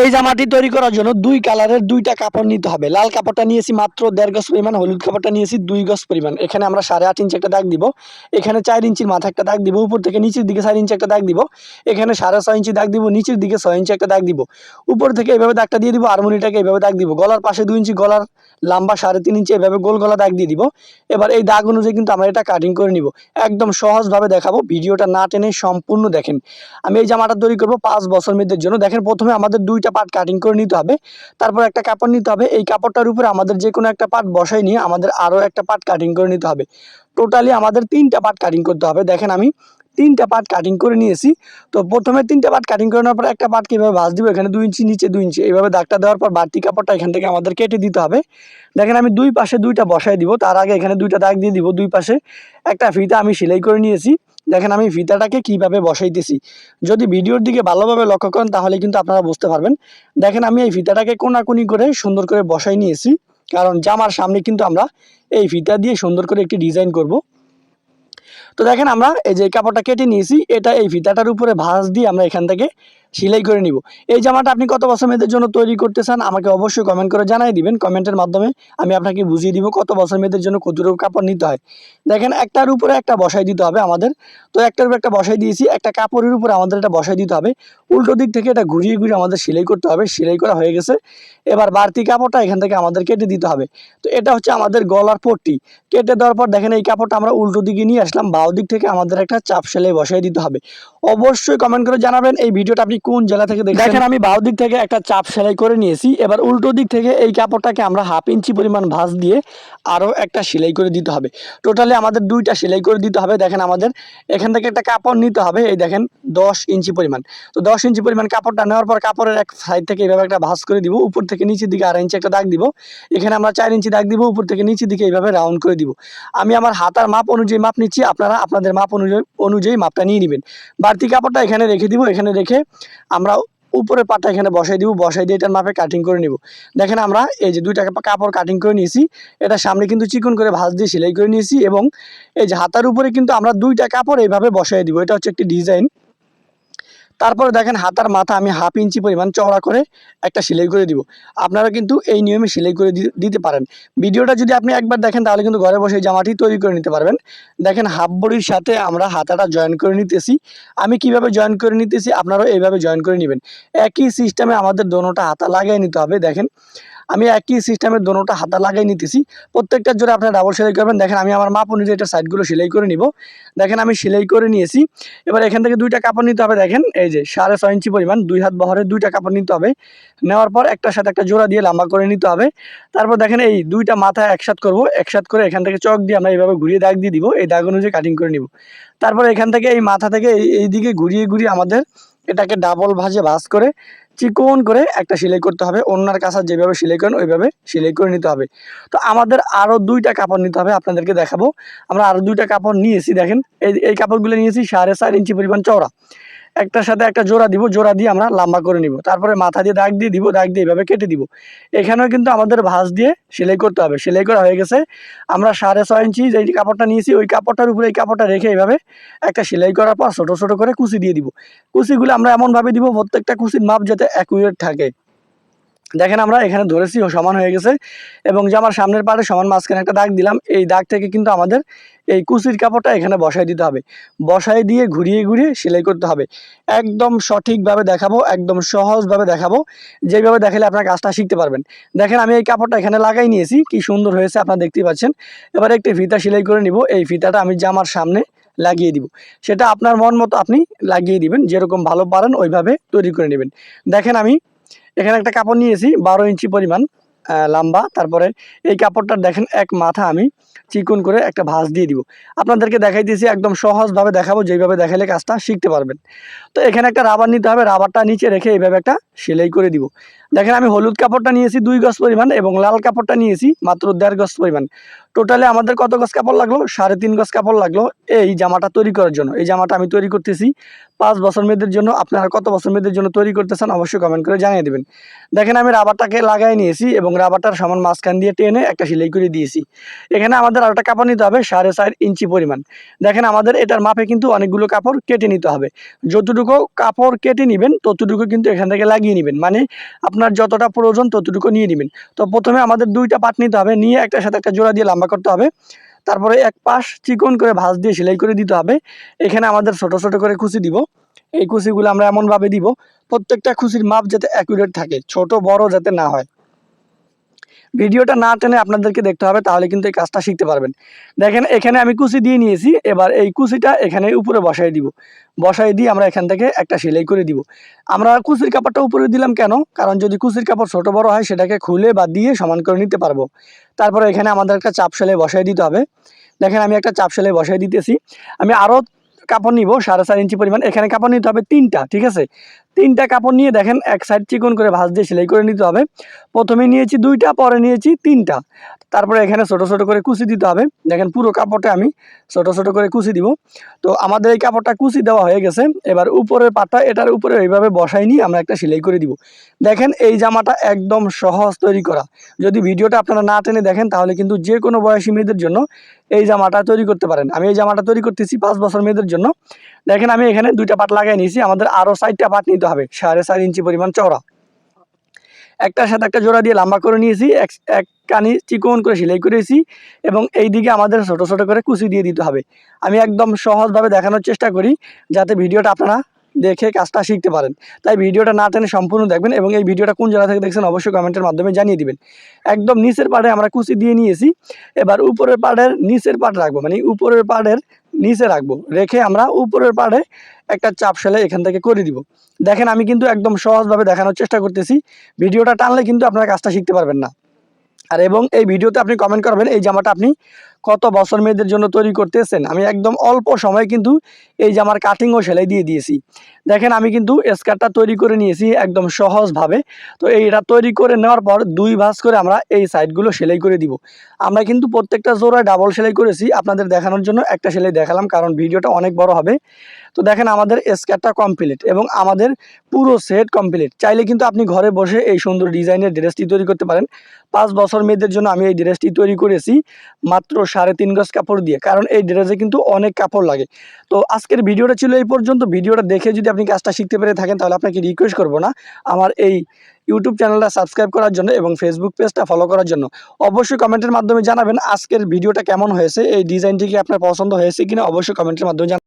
এই জামাটি তৈরি করার জন্য দুই কালারের দুইটা কাপড় নিতে হবে। লাল কাপড়টা নিয়েছি মাত্র দেড় গজ পরিমাণ, হলুদ কাপড়টা নিয়েছি দুই গজ পরিমাণ। এখানে আমরা সাড়ে আট ইঞ্চি একটা দাগ দিব, এখানে চার ইঞ্চির মাথা একটা দাগ দিব, উপর থেকে নিচের দিকে চার ইঞ্চি একটা দাগ দিব, এখানে সাড়ে ছয় ইঞ্চি দাগ দিব, নিচের দিকে ছয় ইঞ্চি একটা দাগ দিব। উপর থেকে এইভাবে দাগটা দিয়ে দিব, আরমোনিটাকে এইভাবে দাগ দিব। গলার পাশে দুই ইঞ্চি গলার লম্বা সাড়ে তিন ইঞ্চি এভাবে গোল গলা দাগ দিয়ে দিব। এবার এই দাগ অনুযায়ী কিন্তু আমরা এটা কাটিং করে নিব। একদম সহজভাবে দেখাবো, ভিডিওটা না টেনে সম্পূর্ণ দেখেন। আমি এই জামাটা তৈরি করব পাঁচ বছর মেয়েদের জন্য। দেখেন প্রথমে আমাদের দুইটা পার্ট কাটিং করে নিতে হবে। তারপর একটা কাপড় নিতে হবে। এই কাপড়টার উপরে আমাদের যে কোনো একটা পার্ট বসাই নিয়ে আমাদের আরও একটা পার্ট কাটিং করে নিতে হবে। টোটালি আমাদের তিনটা পার্ট কাটিং করতে হবে। দেখেন আমি তিনটা পার্ট কাটিং করে নিয়েছি। তো প্রথমে তিনটা পার্ট কাটিং করে নেওয়ার পর একটা পার্ট কীভাবে ভাঁজ দিব এখানে দুই ইঞ্চি, নিচে দুই ইঞ্চি। এইভাবে দাগটা দেওয়ার পর বাড়তি কাপড়টা এখান থেকে আমাদের কেটে দিতে হবে। দেখেন আমি দুই পাশে দুইটা বসাই দিব। তার আগে এখানে দুইটা দাগ দিয়ে দিব। দুই পাশে একটা ফিতা আমি সেলাই করে নিয়েছি। দেখেন আমি ফিতাটাকে কীভাবে বসাইতেছি। যদি ভিডিওর দিকে ভালোভাবে লক্ষ্য করেন, তাহলে কিন্তু আপনারা বুঝতে পারবেন। দেখেন আমি এই ফিতাটাকে কোনাকুনি করে সুন্দর করে বসাই নিয়েছি। কারণ জামার সামনে কিন্তু আমরা এই ফিতা দিয়ে সুন্দর করে একটি ডিজাইন করব। তো দেখেন আমরা এই যে কাপড়টা কেটে নিয়েছি, এটা এই ফিতাটার উপরে ভাঁজ দিয়ে আমরা এখান থেকে সেলাই করে নিব। এই জামাটা আপনি কত বছর মেয়েদের জন্য তৈরি করতে চান আমাকে অবশ্যই কমেন্ট করে জানাই দিবেন। কমেন্টের মাধ্যমে আমি আপনাকে বুঝিয়ে দিব কত বছর মেয়েদের জন্য কতটুকু কাপড় নিতে হয়। দেখেন, একটার উপরে একটা বসাই দিতে হবে আমাদের। তো একটার উপরে একটা বসাই দিয়েছি, একটা কাপড়ের উপরে আমাদের এটা বসাই দিতে হবে। উল্টো দিক থেকে এটা ঘুরিয়ে ঘুরিয়ে আমাদের সেলাই করতে হবে, সেলাই করা হয়ে গেছে। এবার বাড়তি কাপড়টা এখান থেকে আমাদের কেটে দিতে হবে। তো এটা হচ্ছে আমাদের গলার পট্টি। কেটে দেওয়ার পর দেখেন এই কাপড়টা আমরা উল্টো দিকে নিয়ে আসলাম, বাও দিক থেকে আমাদের একটা চাপ সেলাই বসাই দিতে হবে। অবশ্যই কমেন্ট করে জানাবেন, এই ভিডিওটা আপনি কোন জেলা থেকে দেখেন, আমি বাও দিক থেকে একটা চাপ সেলাই করে নিয়েছি। এবার উল্টো দিক থেকে এই কাপড়টাকে আমরা হাফ ইঞ্চি পরিমাণ ভাঁজ দিয়ে আরও একটা সেলাই করে দিতে হবে। টোটালি আমাদের দুইটা সেলাই করে দিতে হবে। দেখেন আমাদের এখান থেকে একটা কাপড় নিতে হবে। এই দেখেন, দশ ইঞ্চি পরিমাণ। তো দশ ইঞ্চি পরিমাণ কাপড়টা নেওয়ার পর কাপড়ের এক সাইড থেকে এইভাবে একটা ভাঁজ করে দিব। উপর থেকে নিচের দিকে আড়াই ইঞ্চি একটা দাগ দিব। এখানে আমরা চার ইঞ্চি দাগ দিব। উপর থেকে নিচের দিকে এইভাবে রাউন্ড করে দিব। আমি আমার হাতার মাপ অনুযায়ী মাপ নিচ্ছি। আপনারা আপনাদের মাপ অনুযায়ী অনুযায়ী মাপটা নিয়ে নেবেন। বাড়তি কাপড়টা এখানে রেখে দিব। এখানে রেখে আমরা উপরে পাটা এখানে বসাই দিব, বসাই দিয়ে এটার মাপে কাটিং করে নিব। দেখেন আমরা এই যে দুইটা কাপড় কাটিং করে নিয়েছি, এটা সামনে কিন্তু চিকন করে ভাঁজ দিয়ে সেলাই করে নিয়েছি এবং এই যে হাতার উপরে কিন্তু আমরা দুইটা কাপড় এইভাবে বসাই দিব। এটা হচ্ছে একটি ডিজাইন তারপরে দেখেন হাতার মাথা আমি হাফ ইঞ্চি পরিমাণ চওড়া করে একটা সেলাই করে দিব। আপনারা কিন্তু এই নিয়মে সেলাই করে দিতে পারেন। ভিডিওটা যদি আপনি একবার দেখেন, তাহলে কিন্তু ঘরে বসে জামাটি তৈরি করে নিতে পারবেন। দেখেন হাফ বডির সাথে আমরা হাতাটা জয়েন করে নিতেছি। আমি কীভাবে জয়েন করে নিতেছি? আপনারাও এইভাবে জয়েন করে নেবেন। একই সিস্টেমে আমাদের দোনোটা হাতা লাগিয়ে নিতে হবে। দেখেন আমি একই সিস্টেমের দোনোটা হাতা লাগিয়ে নিতেছি। প্রত্যেকটা জোরে আপনারা ডাবল সেলাই করবেন। দেখেন আমি আমার মাপ অনুযায়ী এটা সাইডগুলো সেলাই করে নিব। দেখেন আমি সেলাই করে নিয়েছি। এবার এখান থেকে দুইটা কাপড় নিতে হবে, দেখেন। এই যে সাড়ে ছয় ইঞ্চি পরিমাণ, দুই হাত বহরের দুইটা কাপড় নিতে হবে। নেওয়ার পর একটার সাথে একটা জোড়া দিয়ে লম্বা করে নিতে হবে। তারপর দেখেন এই দুইটা মাথা একসাথ করব। একসাথ করে এখান থেকে চক দিয়ে আমরা এইভাবে ঘুরিয়ে দাগ দিয়ে দিব। এই দাগ অনুযায়ী কাটিং করে নিব। তারপর এখান থেকে এই মাথা থেকে এই দিকে ঘুরিয়ে ঘুরিয়ে আমাদের এটাকে ডাবল ভাজে ভাজ করে চিকন করে একটা সেলাই করতে হবে। অন্যার কাছে যেভাবে সেলাই করেন, ওইভাবে সেলাই করে নিতে হবে। তো আমাদের আরও দুইটা কাপড় নিতে হবে আপনাদেরকে দেখাবো। আমরা আরও দুইটা কাপড় নিয়েছি, দেখেন। এই এই কাপড়গুলো নিয়েছি সাড়ে চার ইঞ্চি পরিমাণ চওড়া। একটার সাথে একটা জোড়া দিব, জোড়া দিয়ে আমরা লম্বা করে নিব। তারপরে মাথা দিয়ে দাগ দিয়ে দিব, দাগ দিয়ে এভাবে কেটে দিব। এখানেও কিন্তু আমাদের ভাঁজ দিয়ে সেলাই করতে হবে। সেলাই করা হয়ে গেছে। আমরা সাড়ে ছয় ইঞ্চি যে কাপড়টা নিয়েছি, ওই কাপড়টার উপরে এই কাপড়টা রেখে এইভাবে একটা সেলাই করার পর ছোটো ছোটো করে কুচি দিয়ে দিব। কুচিগুলো আমরা এমনভাবে দিব, প্রত্যেকটা কুচির মাপ যাতে অ্যাকুরেট থাকে। দেখেন আমরা এখানে ধরেছি সমান হয়ে গেছে এবং যে আমার সামনের পাড়ে সমান মাঝখানে একটা দাগ দিলাম, এই দাগ থেকে কিন্তু আমাদের এই কুচির কাপড়টা এখানে বসাই দিতে হবে। বসাই দিয়ে ঘুরিয়ে ঘুরিয়ে সেলাই করতে হবে। একদম সঠিকভাবে দেখাবো, একদম সহজভাবে দেখাবো। যেভাবে দেখালে আপনার কাজটা শিখতে পারবেন। দেখেন আমি এই কাপড়টা এখানে লাগাই নিয়েছি, কি সুন্দর হয়েছে আপনারা দেখতেই পাচ্ছেন। এবার একটি ফিতা সেলাই করে নিব, এই ফিতাটা আমি জামার সামনে লাগিয়ে দিব। সেটা আপনার মন মতো আপনি লাগিয়ে দিবেন, যেরকম ভালো পারেন ওইভাবে তৈরি করে নেবেন। দেখেন আমি এখানে একটা কাপড় নিয়েছি, বারো ইঞ্চি পরিমাণ লম্বা। তারপরে এই কাপড়টা দেখেন এক মাথা আমি চিকন করে একটা ভাঁজ দিয়ে দিব। আপনাদেরকে দেখাই দিয়েছি, একদম সহজভাবে দেখাবো, যেইভাবে দেখালে কাজটা শিখতে পারবেন। তো এখানে একটা রাবার নিতে হবে, রাবারটা নিচে রেখে এইভাবে একটা সেলাই করে দিব। দেখেন, আমি হলুদ কাপড়টা নিয়েছি দুই গজ পরিমাণ এবং লাল কাপড়টা নিয়েছি মাত্র দেড় গজ পরিমাণ। টোটালে আমাদের কত গজ কাপড় লাগল? সাড়ে তিন গজ কাপড় লাগল এই জামাটা তৈরি করার জন্য। এই জামাটা আমি তৈরি করতেছি পাঁচ বছর মেয়েদের জন্য। আপনারা কত বছর মেয়েদের জন্য তৈরি করতেছেন অবশ্যই কমেন্ট করে জানিয়ে দেবেন। দেখেন, আমি রাবারটাকে লাগাই নিয়েছি এবং রাবারটার সমান মাঝখান দিয়ে টেনে একটা সেলাই করে দিয়েছি। এখানে আমাদের আরেকটা কাপড় নিতে হবে সাড়ে চার ইঞ্চি পরিমাণ। দেখেন, আমাদের এটার মাপে কিন্তু অনেকগুলো কাপড় কেটে নিতে হবে। যতটুকু কাপড় কেটে নেবেন, ততটুকু কিন্তু এখান থেকে লাগিয়ে নেবেন। মানে আপনার যতটা প্রয়োজন ততটুকু নিয়ে নেবেন। তো প্রথমে আমাদের দুইটা পাট নিতে হবে, নিয়ে একটা সাথে একটা জোড়া দিয়ে লম্বা করতে হবে। তারপরে এক পাশ চিকন করে ভাঁজ দিয়ে সেলাই করে দিতে হবে। এখানে আমাদের ছোট ছোট করে কুচি দিব। এই কুচিগুলো আমরা এমনভাবে দিব, প্রত্যেকটা খুশির মাপ যাতে অ্যাকুরেট থাকে, ছোট, বড় যাতে না হয়। ভিডিওটা না টেনে আপনাদেরকে দেখতে হবে, তাহলে কিন্তু এই কাজটা শিখতে পারবেন। দেখেন, এখানে আমি কুচি দিয়ে নিয়েছি, এবার এই কুচিটা এখানে উপরে বসাই দিব। বসাই দিয়ে আমরা এখান থেকে একটা সেলাই করে দিব। আমরা কুচির কাপড়টা উপরে দিলাম কেন? কারণ যদি কুচির কাপড় ছোট বড় হয়, সেটাকে খুলে বা দিয়ে সমান করে নিতে পারব। তারপরে এখানে আমাদের একটা চাপ সেলাই বসাই দিতে হবে। দেখেন, আমি একটা চাপ সেলাই বসাই দিতেছি। আমি আরও কাপড় নিব, সাড়ে চার ইঞ্চি পরিমাণ। এখানে কাপড় নিতে হবে তিনটা, ঠিক আছে? তিনটা কাপড় নিয়ে দেখেন, এক সাইড চিকন করে ভাঁজ দিয়ে সেলাই করে নিতে হবে। প্রথমে নিয়েছি দুইটা, পরে নিয়েছি তিনটা। তারপরে এখানে ছোট ছোট করে কুচি দিতে হবে। দেখেন পুরো কাপড়টা আমি ছোট ছোট করে কুচি দিব। তো আমাদের এই কাপড়টা কুচি দেওয়া হয়ে গেছে। এবার উপরের পাটটা এটার উপরে এইভাবে বসাই নিয়ে আমরা একটা সেলাই করে দিব। দেখেন এই জামাটা একদম সহজ তৈরি করা। যদি ভিডিওটা আপনারা না টেনে দেখেন, তাহলে কিন্তু যে কোনো বয়সী মেয়েদের জন্য এই জামাটা তৈরি করতে পারেন। আমি এই জামাটা তৈরি করতেছি পাঁচ বছর মেয়েদের জন্য। দেখেন আমি এখানে দুইটা পাট লাগাই নিয়েছি। আমাদের আরও চারটা পাট নিতে হবে সাড়ে চার ইঞ্চি পরিমাণ চওড়া। একটার সাথে একটা জোড়া দিয়ে লম্বা করে নিয়েছি, এক এক কানি চিকন করে সেলাই করেছি এবং এই দিকে আমাদের ছোট ছোট করে কুচি দিয়ে দিতে হবে। আমি একদম সহজভাবে দেখানোর চেষ্টা করি যাতে ভিডিওটা আপনারা দেখে কাজটা শিখতে পারেন। তাই ভিডিওটা না টেনে সম্পূর্ণ দেখবেন এবং এই ভিডিওটা কোন জায়গা থেকে দেখছেন অবশ্যই কমেন্টের মাধ্যমে জানিয়ে দিবেন। একদম নিচের পাড়ে আমরা কুচি দিয়ে নিয়েছি, এবার উপরের পাড়ের নিচের পাড় রাখব মানে উপরের পাড়ের নিচে রাখব। রেখে আমরা উপরের পাড়ে একটা চাপ সেলাই এখান থেকে করে দিব। দেখেন, আমি কিন্তু একদম সহজভাবে দেখানোর চেষ্টা করতেছি। ভিডিওটা টানলে কিন্তু আপনারা কাজটা শিখতে পারবেন না। আর এবং এই ভিডিওতে আপনি কমেন্ট করবেন, এই জামাটা আপনি কত বছর মেয়েদের জন্য তৈরি করতেছেন? আমি একদম অল্প সময় কিন্তু এই জামার কাটিং ও সেলাই দিয়ে দিয়েছি। দেখেন, আমি কিন্তু স্কার্টটা তৈরি করে নিয়েছি একদম সহজভাবে। তো এইটা তৈরি করে নেওয়ার পর দুই ভাঁজ করে আমরা এই সাইডগুলো সেলাই করে দিব। আমরা কিন্তু প্রত্যেকটা জোড়ায় ডাবল সেলাই করেছি। আপনাদের দেখানোর জন্য একটা সেলাই দেখালাম, কারণ ভিডিওটা অনেক বড় হবে। তো দেখেন, আমাদের স্কার্টটা কমপ্লিট এবং আমাদের পুরো সেট কমপ্লিট চাইলে কিন্তু আপনি ঘরে বসে এই সুন্দর ডিজাইনের ড্রেসটি তৈরি করতে পারেন। পাঁচ বছর মেয়েদের জন্য আমি এই ড্রেসটি তৈরি করেছি। মাত্র সাড়ে তিন গজ কাপড় দিয়ে, কারণ এই ড্রেসে কিন্তু অনেক কাপড় লাগে। তো আজকের ভিডিওটা ছিল এই পর্যন্ত। ভিডিওটা দেখে যদি আপনি কাজটা শিখতে পেরে থাকেন, তাহলে আপনাকে রিকোয়েস্ট করব না। আমার এই ইউটিউব চ্যানেলটা সাবস্ক্রাইব করার জন্য এবং ফেসবুক পেজটা ফলো করার জন্য। অবশ্যই কমেন্টের মাধ্যমে জানাবেন আজকের ভিডিওটা কেমন হয়েছে, এই ডিজাইনটি কি আপনার পছন্দ হয়েছে কিনা, অবশ্যই কমেন্টের মাধ্যমে